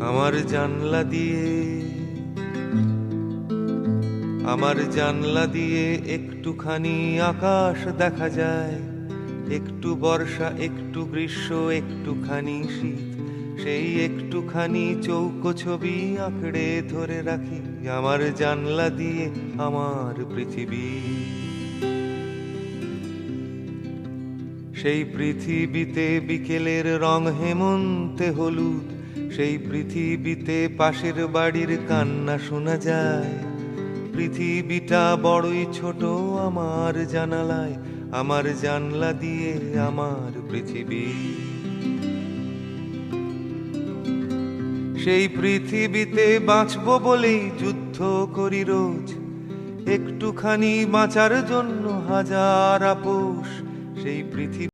আমার জানলা দিয়ে, আমার জানলা দিয়ে একটুখানি আকাশ দেখা যায়। একটু বর্ষা, একটু গ্রীষ্ম, একটুখানি শীত। সেই একটুখানি চৌকো ছবি আঁকড়ে ধরে রাখি আমার জানলা দিয়ে আমার পৃথিবী। সেই পৃথিবীতে বিকেলের রং হেমন্তে হলুদ সেই পৃথিবীতে পাশের বাড়ির কান্না শোনা যায়। পৃথিবীটা বড়ই ছোট, আমার জানালায়, আমার জানলা দিয়ে আমার পৃথিবী। সেই পৃথিবীতে বাঁচবো বলেই যুদ্ধ করি রোজ। একটুখানি বাঁচার জন্য হাজার আপোষ, সেই পৃথিবী